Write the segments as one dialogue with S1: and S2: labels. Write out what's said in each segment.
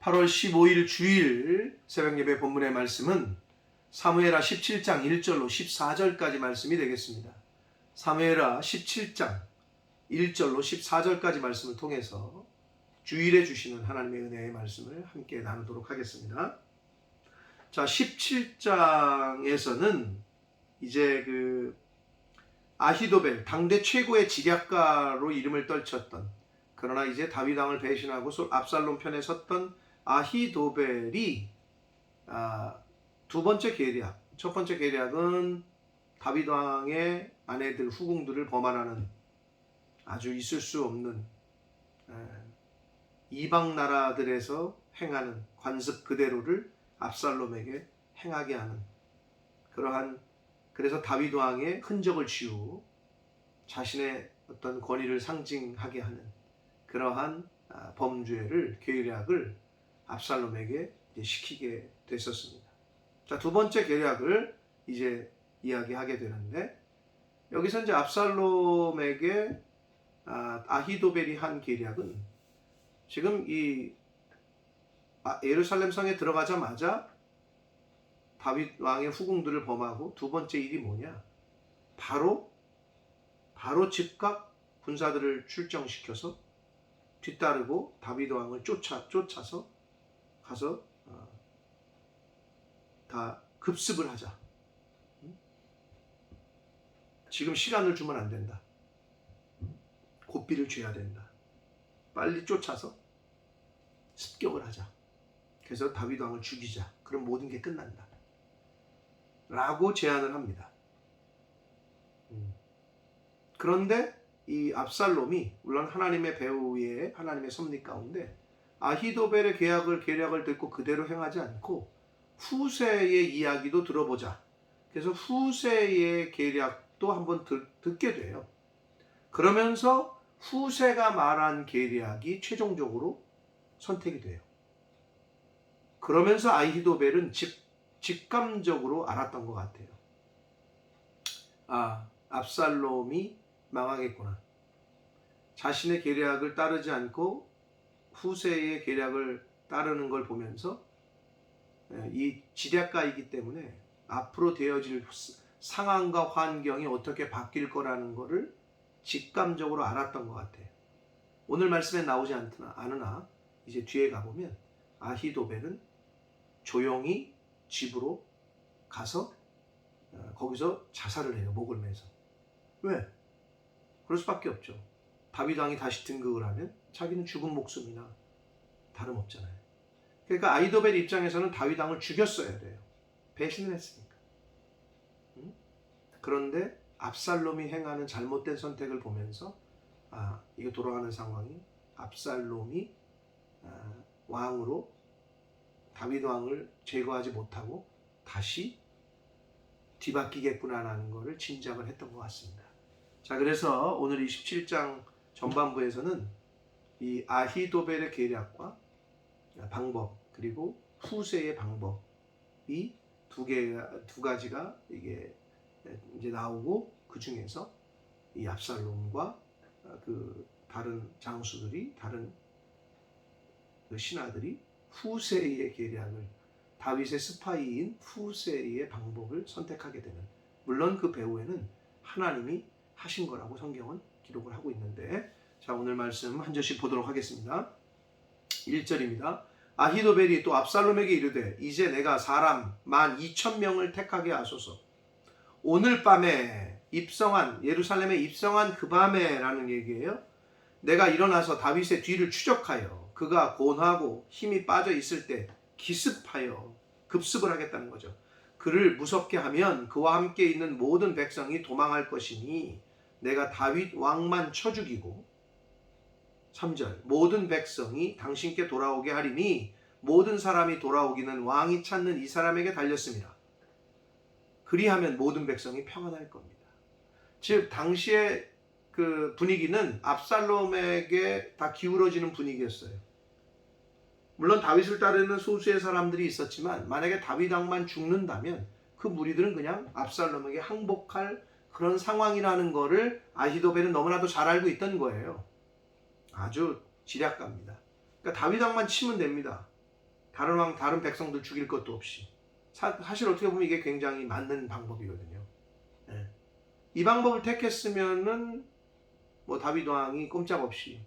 S1: 8월 15일 주일 새벽 예배 본문의 말씀은 사무엘하 17장 1절로 14절까지 말씀이 되겠습니다. 사무엘하 17장 1절로 14절까지 말씀을 통해서 주일에 주시는 하나님의 은혜의 말씀을 함께 나누도록 하겠습니다. 자, 17장에서는 이제 그 아히도벨 당대 최고의 지략가로 이름을 떨쳤던 그러나 이제 다윗 왕을 배신하고 솔- 압살롬 편에 섰던 아히도벨이 아, 두 번째 계략. 첫 번째 계략은 다윗 왕의 아내들 후궁들을 범한하는 아주 있을 수 없는 에, 이방 나라들에서 행하는 관습 그대로를 압살롬에게 행하게 하는 그러한 그래서 다윗 왕의 흔적을 지우고 자신의 어떤 권위를 상징하게 하는 그러한 아, 범죄를 계략을 압살롬에게 시키게 됐었습니다. 자, 두 번째 계략을 이제 이야기하게 되는데 여기서 이제 압살롬에게 아, 아히도벨이 한 계략은 지금 이 아, 예루살렘 성에 들어가자마자 다윗 왕의 후궁들을 범하고 두 번째 일이 뭐냐? 바로 바로 즉각 군사들을 출정시켜서 뒤따르고 다윗 왕을 쫓아 쫓아서 가서 어, 다 급습을 하자. 응? 지금 시간을 주면 안 된다. 고삐를 쥐어야 된다. 빨리 쫓아서 습격을 하자. 그래서 다윗 왕을 죽이자. 그럼 모든 게 끝난다. 라고 제안을 합니다. 음. 그런데 이 압살롬이 물론 하나님의 배후에 하나님의 섭리 가운데 아히도벨의 계약을 계략을 듣고 그대로 행하지 않고 후세의 이야기도 들어보자. 그래서 후세의 계략도 한번 듣, 듣게 돼요. 그러면서 후세가 말한 계략이 최종적으로 선택이 돼요. 그러면서 아히도벨은 직, 직감적으로 알았던 것 같아요. 아, 압살롬이 망하겠구나. 자신의 계략을 따르지 않고 후세의 계략을 따르는 걸 보면서 예, 이 지략가이기 때문에 앞으로 되어질 상황과 환경이 어떻게 바뀔 거라는 거를 직감적으로 알았던 것 같아요. 오늘 말씀에 나오지 않으나, 않으나 이제 뒤에 가보면 아히도벨은 조용히 집으로 가서 어, 거기서 자살을 해요. 목을 매서. 왜? 그럴 수밖에 없죠. 다윗 왕이 다시 등극을 하면 자기는 죽은 목숨이나 다름없잖아요. 그러니까 아이도벨 입장에서는 다윗 왕을 죽였어야 돼요. 배신을 했으니까. 응? 그런데 압살롬이 행하는 잘못된 선택을 보면서 아 이거 돌아가는 상황이 압살롬이 아, 왕으로 다윗 왕을 제거하지 못하고 다시 뒤바뀌겠구나라는 것을 짐작을 했던 것 같습니다. 자 그래서 오늘 27장 전반부에서는 이 아히도벨의 계략과 방법 그리고 후세의 방법이 두 개 두 가지가 이게 이제 나오고 그 중에서 이 압살롬과 그 다른 장수들이 다른 그 신하들이 후세의 계략을 다윗의 스파이인 후세의 방법을 선택하게 되는 물론 그 배후에는 하나님이 하신 거라고 성경은 기록을 하고 있는데 자 오늘 말씀 한 절씩 보도록 하겠습니다. 1절입니다. 아히도벨이 또 압살롬에게 이르되 이제 내가 사람 만 2천 명을 택하게 하소서. 오늘 밤에 입성한 예루살렘에 입성한 그 밤에라는 얘기예요. 내가 일어나서 다윗의 뒤를 추적하여 그가 곤하고 힘이 빠져 있을 때 기습하여 급습을 하겠다는 거죠. 그를 무섭게 하면 그와 함께 있는 모든 백성이 도망할 것이니 내가 다윗 왕만 쳐 죽이고 3절 모든 백성이 당신께 돌아오게 하리니 모든 사람이 돌아오기는 왕이 찾는 이 사람에게 달렸습니다. 그리하면 모든 백성이 평안할 겁니다. 즉 당시의 그 분위기는 압살롬에게 다 기울어지는 분위기였어요. 물론 다윗을 따르는 소수의 사람들이 있었지만 만약에 다윗 왕만 죽는다면 그 무리들은 그냥 압살롬에게 항복할 그런 상황이라는 거를 아히도벨은 너무나도 잘 알고 있던 거예요. 아주 지략가입니다. 그러니까 다윗 왕만 치면 됩니다. 다른 왕 다른 백성들 죽일 것도 없이 사, 실 어떻게 보면 이게 굉장히 맞는 방법이거든요. 예. 이 방법을 택했으면은 뭐 다윗 왕이 꼼짝없이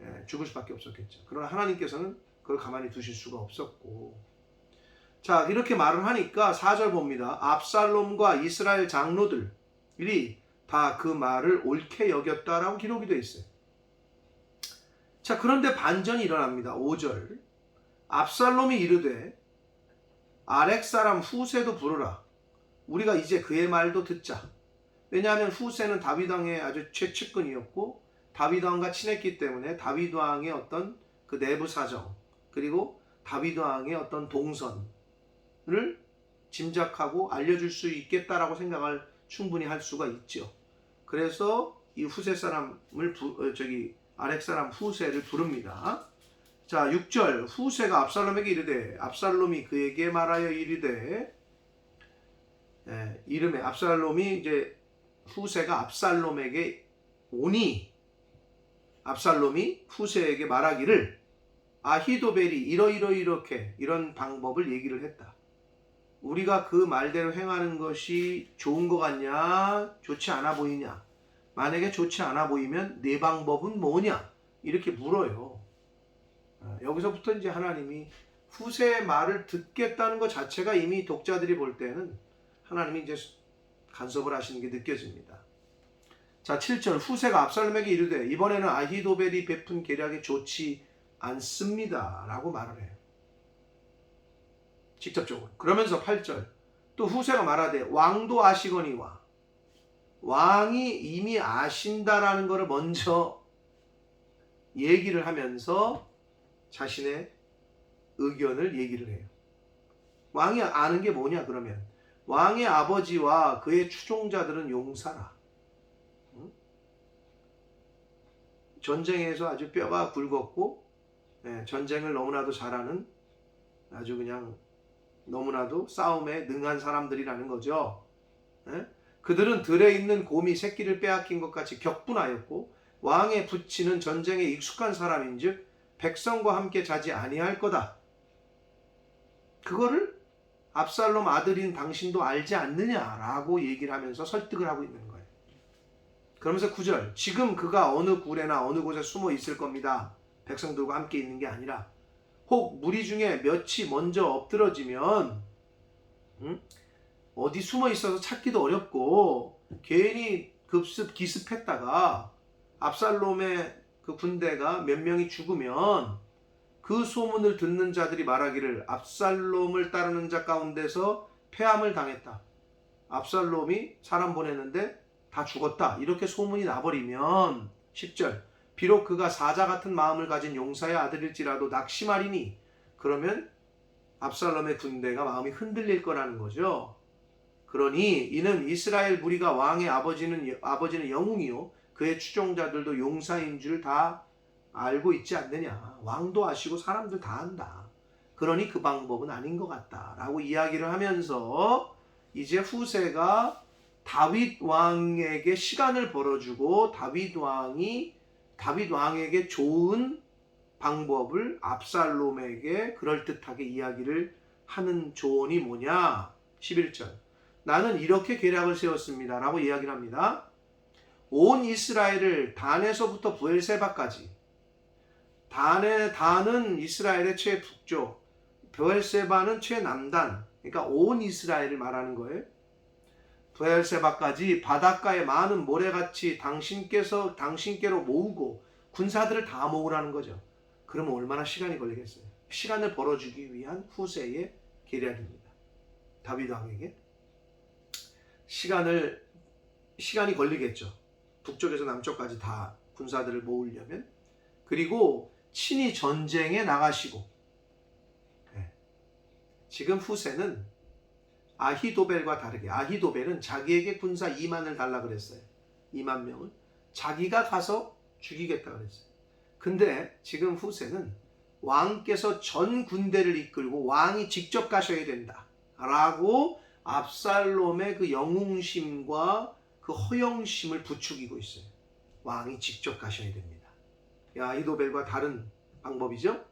S1: 예, 죽을 수밖에 없었겠죠. 그러나 하나님께서는 그걸 가만히 두실 수가 없었고 자 이렇게 말을 하니까 4절 봅니다. 압살롬과 이스라엘 장로들이 다 그 말을 옳게 여겼다라고 기록이 되어 있어요. 자 그런데 반전이 일어납니다. 5절 압살롬이 이르되 아렉 사람 후세도 부르라. 우리가 이제 그의 말도 듣자. 왜냐하면 후세는 다윗 왕의 아주 최측근이었고 다윗 왕과 친했기 때문에 다윗 왕의 어떤 그 내부 사정 그리고 다윗 왕의 어떤 동선을 짐작하고 알려줄 수 있겠다라고 생각을 충분히 할 수가 있죠. 그래서 이 후세 사람을 부, 어, 저기 아렉 사람 후세를 부릅니다. 자, 6절 후세가 압살롬에게 이르되 압살롬이 그에게 말하여 이르되 예, 이름에 압살롬이 이제 후세가 압살롬에게 오니 압살롬이 후세에게 말하기를 아히도벨이 이러이러 이렇게 이런 방법을 얘기를 했다. 우리가 그 말대로 행하는 것이 좋은 것 같냐? 좋지 않아 보이냐? 만약에 좋지 않아 보이면 네 방법은 뭐냐? 이렇게 물어요. 아, 여기서부터 이제 하나님이 후세의 말을 듣겠다는 것 자체가 이미 독자들이 볼 때는 하나님이 이제 간섭을 하시는 게 느껴집니다. 자, 7절 후세가 압살롬에게 이르되 이번에는 아히도벨이 베푼 계략이 좋지 않습니다. 라고 말을 해요. 직접적으로. 그러면서 8절 또 후세가 말하되 왕도 아시거니와 왕이 이미 아신다라는 것을 먼저 얘기를 하면서 자신의 의견을 얘기를 해요. 왕이 아는 게 뭐냐 그러면 왕의 아버지와 그의 추종자들은 용사라. 응? 전쟁에서 아주 뼈가 굵었고 예, 전쟁을 너무나도 잘하는 아주 그냥 너무나도 싸움에 능한 사람들이라는 거죠. 예? 그들은 들에 있는 곰이 새끼를 빼앗긴 것 같이 격분하였고 왕의 부치는 전쟁에 익숙한 사람인즉 백성과 함께 자지 아니할 거다. 그거를 압살롬 아들인 당신도 알지 않느냐라고 얘기를 하면서 설득을 하고 있는 거예요. 그러면서 9절 지금 그가 어느 굴에나 어느 곳에 숨어 있을 겁니다. 백성들과 함께 있는 게 아니라 혹 무리 중에 몇이 먼저 엎드러지면 음? 어디 숨어 있어서 찾기도 어렵고 괜히 급습 기습했다가 압살롬의 그 군대가 몇 명이 죽으면 그 소문을 듣는 자들이 말하기를 압살롬을 따르는 자 가운데서 패함을 당했다. 압살롬이 사람 보냈는데 다 죽었다. 이렇게 소문이 나버리면 10절 비록 그가 사자 같은 마음을 가진 용사의 아들일지라도 낙심하리니 그러면 압살롬의 군대가 마음이 흔들릴 거라는 거죠. 그러니 이는 이스라엘 무리가 왕의 아버지는 아버지는 영웅이요 그의 추종자들도 용사인 줄 다 알고 있지 않느냐. 왕도 아시고 사람들 다 안다. 그러니 그 방법은 아닌 것 같다라고 이야기를 하면서 이제 후세가 다윗 왕에게 시간을 벌어주고 다윗 왕이 다윗 왕에게 좋은 방법을 압살롬에게 그럴듯하게 이야기를 하는 조언이 뭐냐? 11절. 나는 이렇게 계략을 세웠습니다. 라고 이야기를 합니다. 온 이스라엘을 단에서부터 부엘세바까지 단의 단은 이스라엘의 최북쪽, 부엘세바는 최남단. 그러니까 온 이스라엘을 말하는 거예요. 부엘세바까지 바닷가에 많은 모래같이 당신께서 당신께로 모으고 군사들을 다 모으라는 거죠. 그러면 얼마나 시간이 걸리겠어요? 시간을 벌어주기 위한 후세의 계략입니다. 다윗 왕에게 시간을 시간이 걸리겠죠. 북쪽에서 남쪽까지 다 군사들을 모으려면 그리고 친히 전쟁에 나가시고 네. 지금 후세는 아히도벨과 다르게 아히도벨은 자기에게 군사 2만을 달라 그랬어요. 2만 명을 자기가 가서 죽이겠다 그랬어요. 근데 지금 후세는 왕께서 전 군대를 이끌고 왕이 직접 가셔야 된다. 라고 압살롬의 그 영웅심과 그 허영심을 부추기고 있어요. 왕이 직접 가셔야 됩니다. 아히도벨과 다른 방법이죠.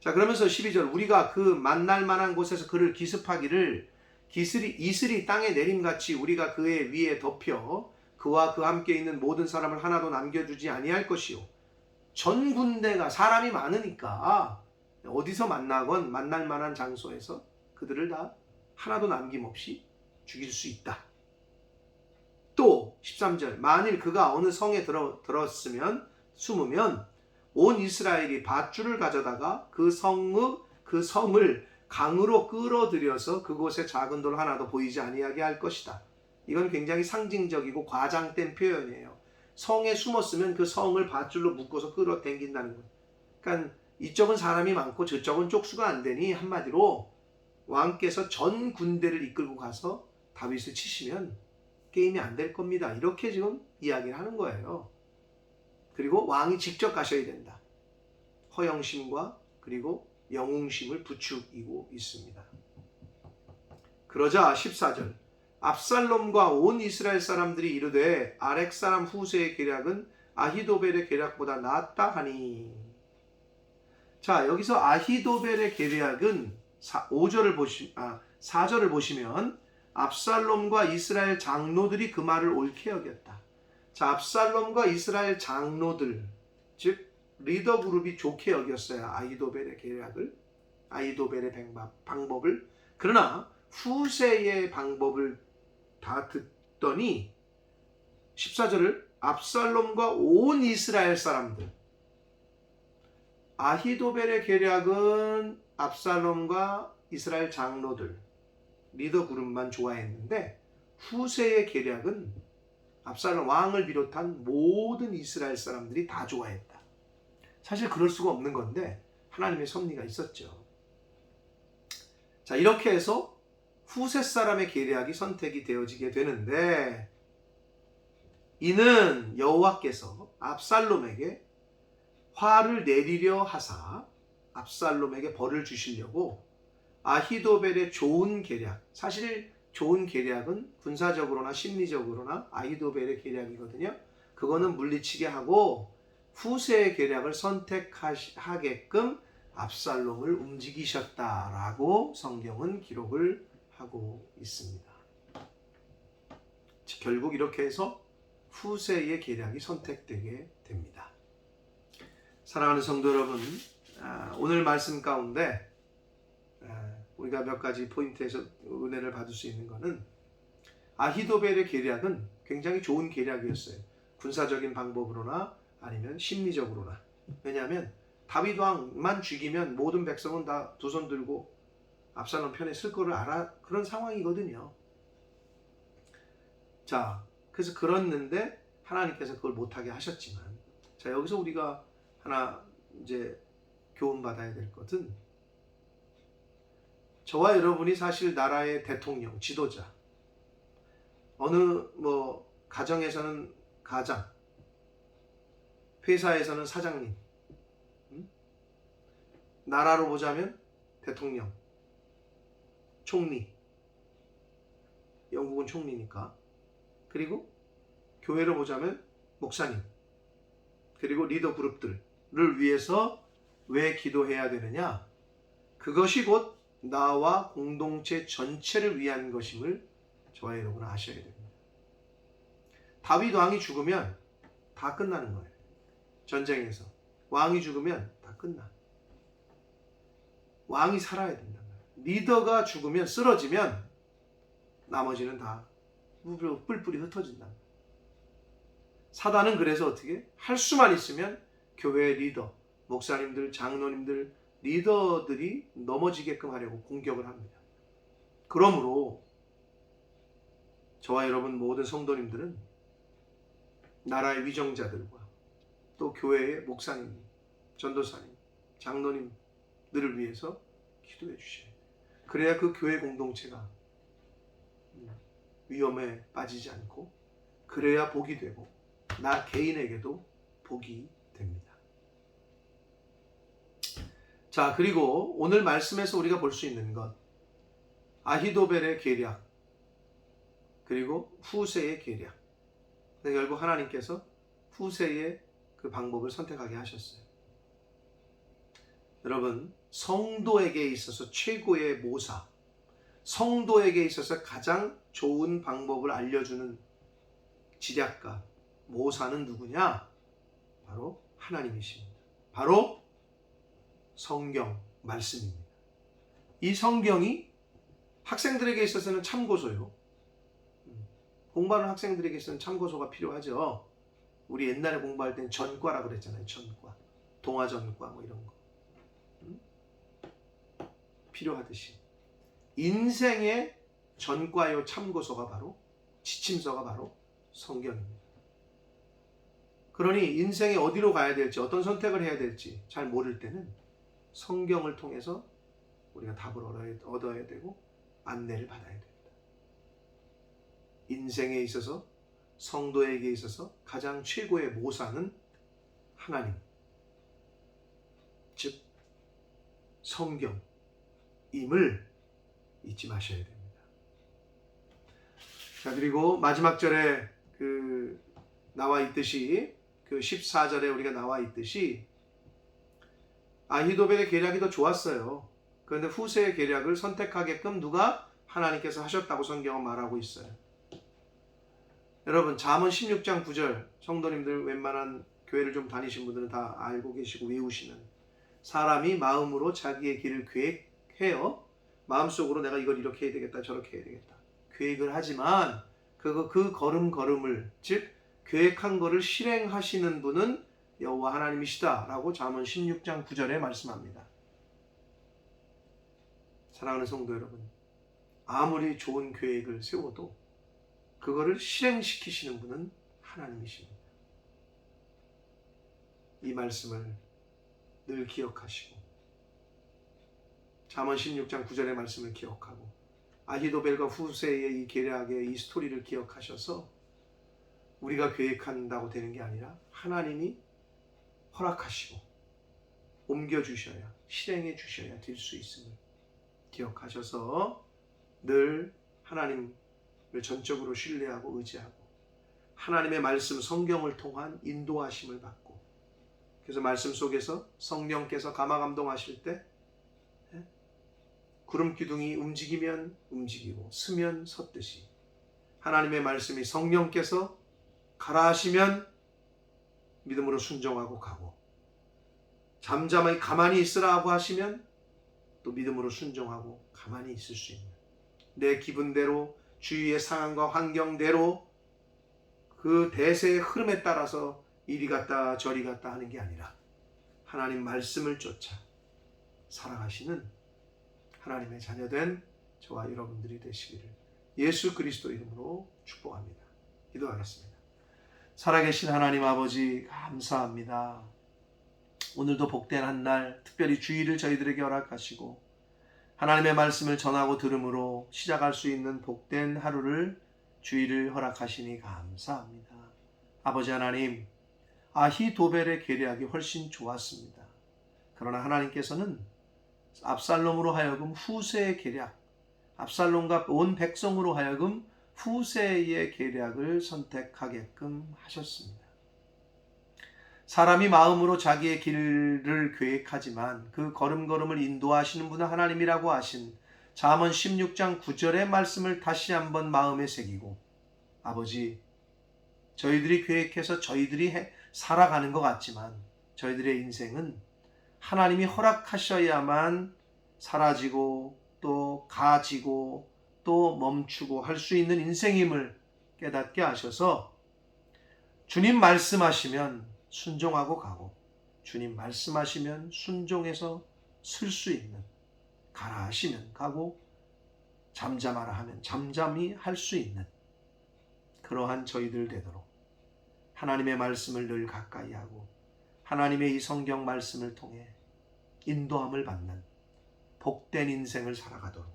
S1: 자 그러면서 12절 우리가 그 만날 만한 곳에서 그를 기습하기를 기슬이 이슬이 땅에 내림같이 우리가 그의 위에 덮여 그와 그 함께 있는 모든 사람을 하나도 남겨주지 아니할 것이요 전 군대가 사람이 많으니까 어디서 만나건 만날 만한 장소에서 그들을 다 하나도 남김없이 죽일 수 있다. 또 13절 만일 그가 어느 성에 들어 들었으면 숨으면 온 이스라엘이 밧줄을 가져다가 그 성의 그 성을 강으로 끌어들여서 그곳에 작은 돌 하나도 보이지 아니하게 할 것이다. 이건 굉장히 상징적이고 과장된 표현이에요. 성에 숨었으면 그 성을 밧줄로 묶어서 끌어당긴다는 거예요. 그러니까 이쪽은 사람이 많고 저쪽은 쪽수가 안 되니 한마디로 왕께서 전 군대를 이끌고 가서 다윗을 치시면 게임이 안 될 겁니다. 이렇게 지금 이야기를 하는 거예요. 그리고 왕이 직접 가셔야 된다. 허영심과 그리고 영웅심을 부추기고 있습니다. 그러자 14절 압살롬과 온 이스라엘 사람들이 이르되 아렉 사람 후세의 계략은 아히도벨의 계략보다 낫다 하니 자 여기서 아히도벨의 계략은 5절을 보시 아 4절을 보시면 압살롬과 이스라엘 장로들이 그 말을 옳게 여겼다. 자 압살롬과 이스라엘 장로들 즉 리더 그룹이 좋게 여겼어요. 아이도벨의 계략을 아이도벨의 방법, 방법을 그러나 후세의 방법을 다 듣더니 14절을 압살롬과 온 이스라엘 사람들 아히도벨의 계략은 압살롬과 이스라엘 장로들 리더 그룹만 좋아했는데 후세의 계략은 압살롬 왕을 비롯한 모든 이스라엘 사람들이 다 좋아했다. 사실 그럴 수가 없는 건데 하나님의 섭리가 있었죠. 자 이렇게 해서 후세 사람의 계략이 선택이 되어지게 되는데 이는 여호와께서 압살롬에게 화를 내리려 하사 압살롬에게 벌을 주시려고 아히도벨의 좋은 계략 사실 좋은 계략은 군사적으로나 심리적으로나 아히도벨의 계략이거든요. 그거는 물리치게 하고 후세의 계략을 선택하게끔 압살롬을 움직이셨다라고 성경은 기록을 하고 있습니다. 결국 이렇게 해서 후세의 계략이 선택되게 됩니다. 사랑하는 성도 여러분, 아, 오늘 말씀 가운데 아, 우리가 몇 가지 포인트에서 은혜를 받을 수 있는 것은 아히도벨의 계략은 굉장히 좋은 계략이었어요. 군사적인 방법으로나 아니면 심리적으로나. 왜냐하면 다윗 왕만 죽이면 모든 백성은 다 두 손 들고 압살롬 편에 쓸 거를 알아 그런 상황이거든요. 자, 그래서 그랬는데 하나님께서 그걸 못하게 하셨지만 자 여기서 우리가 하나 이제 교훈 받아야 될 것은 저와 여러분이 사실 나라의 대통령, 지도자 어느 뭐 가정에서는 가장 회사에서는 사장님 음? 나라로 보자면 대통령 총리. 영국은 총리니까. 그리고 교회로 보자면 목사님. 그리고 리더 그룹들을 위해서 왜 기도해야 되느냐? 그것이 곧 나와 공동체 전체를 위한 것임을 저와 여러분 아셔야 됩니다. 다윗 왕이 죽으면 다 끝나는 거예요. 전쟁에서. 왕이 죽으면 다 끝나. 왕이 살아야 된다 리더가 죽으면 쓰러지면 나머지는 다 뿔뿔이 흩어진다. 사단은 그래서 어떻게? 할 수만 있으면 교회 리더, 목사님들, 장로님들, 리더들이 넘어지게끔 하려고 공격을 합니다. 그러므로 저와 여러분 모든 성도님들은 나라의 위정자들과 또 교회의 목사님, 전도사님, 장로님들을 위해서 기도해 주셔야 돼요. 그래야 그 교회 공동체가 위험에 빠지지 않고 그래야 복이 되고 나 개인에게도 복이 됩니다. 자, 그리고 오늘 말씀에서 우리가 볼 수 있는 것 아히도벨의 계략 그리고 후세의 계략. 결국 하나님께서 후세의 그 방법을 선택하게 하셨어요. 여러분, 성도에게 있어서 최고의 모사, 성도에게 있어서 가장 좋은 방법을 알려주는 지략가, 모사는 누구냐? 바로 하나님이십니다. 바로 성경 말씀입니다. 이 성경이 학생들에게 있어서는 참고서요. 음, 공부하는 학생들에게 있어서는 참고서가 필요하죠. 우리 옛날에 공부할 땐 전과라 그랬잖아요. 전과. 동화전과 뭐 이런 거. 음? 필요하듯이. 인생의 전과요 참고서가 바로 지침서가 바로 성경입니다. 그러니 인생에 어디로 가야 될지 어떤 선택을 해야 될지 잘 모를 때는 성경을 통해서 우리가 답을 얻어야, 되고 안내를 받아야 됩니다. 인생에 있어서 성도에게 있어서 가장 최고의 모사는 하나님, 즉 성경임을 잊지 마셔야 됩니다. 자 그리고 마지막 절에 그 나와 있듯이 그 14절에 우리가 나와 있듯이 아히도벨의 계략이 더 좋았어요. 그런데 후세의 계략을 선택하게끔 누가 하나님께서 하셨다고 성경은 말하고 있어요. 여러분 잠언 16장 9절 성도님들 웬만한 교회를 좀 다니신 분들은 다 알고 계시고 외우시는 사람이 마음으로 자기의 길을 계획해요. 마음속으로 내가 이걸 이렇게 해야 되겠다 저렇게 해야 되겠다 계획을 하지만 그거 그 걸음 걸음을 즉 계획한 거를 실행하시는 분은 여호와 하나님이시다라고 잠언 16장 9절에 말씀합니다. 사랑하는 성도 여러분, 아무리 좋은 계획을 세워도 그거를 실행시키시는 분은 하나님이십니다. 이 말씀을 늘 기억하시고 잠언 16장 9절의 말씀을 기억하고 아히도벨과 후세의 이 계략의 이 스토리를 기억하셔서 우리가 계획한다고 되는 게 아니라 하나님이 허락하시고 옮겨주셔야 실행해 주셔야 될 수 있음을 기억하셔서 늘 하나님을 전적으로 신뢰하고 의지하고 하나님의 말씀 성경을 통한 인도하심을 받고 그래서 말씀 속에서 성령께서 감화 감동하실 때 예? 구름 기둥이 움직이면 움직이고 서면 섰듯이 하나님의 말씀이 성령께서 가라 하시면 믿음으로 순종하고 가고 잠잠하게 가만히 있으라고 하시면 또 믿음으로 순종하고 가만히 있을 수 있는 내 기분대로 주위의 상황과 환경대로 그 대세의 흐름에 따라서 이리 갔다 저리 갔다 하는 게 아니라 하나님 말씀을 쫓아 살아가시는 하나님의 자녀된 저와 여러분들이 되시기를 예수 그리스도 이름으로 축복합니다. 기도하겠습니다. 살아계신 하나님 아버지 감사합니다. 오늘도 복된 한 날 특별히 주의를 저희들에게 허락하시고 하나님의 말씀을 전하고 들음으로 시작할 수 있는 복된 하루를 주의를 허락하시니 감사합니다. 아버지 하나님 아히도벨의 계략이 훨씬 좋았습니다. 그러나 하나님께서는 압살롬으로 하여금 후세의 계략, 압살롬과 온 백성으로 하여금 후세의 계략을 선택하게끔 하셨습니다. 사람이 마음으로 자기의 길을 계획하지만 그 걸음걸음을 인도하시는 분은 하나님이라고 하신 잠언 16장 9절의 말씀을 다시 한번 마음에 새기고 아버지 저희들이 계획해서 저희들이 해, 살아가는 것 같지만 저희들의 인생은 하나님이 허락하셔야만 사라지고 또 가지고 또 멈추고 할 수 있는 인생임을 깨닫게 하셔서 주님 말씀하시면 순종하고 가고 주님 말씀하시면 순종해서 쓸 수 있는 가라 하시면 가고 잠잠하라 하면 잠잠히 할 수 있는 그러한 저희들 되도록 하나님의 말씀을 늘 가까이 하고 하나님의 이 성경 말씀을 통해 인도함을 받는 복된 인생을 살아가도록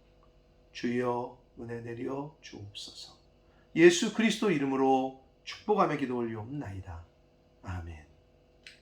S1: 주여 은혜 내려 주옵소서. 예수 그리스도 이름으로 축복하며 기도 올리옵나이다. 아멘.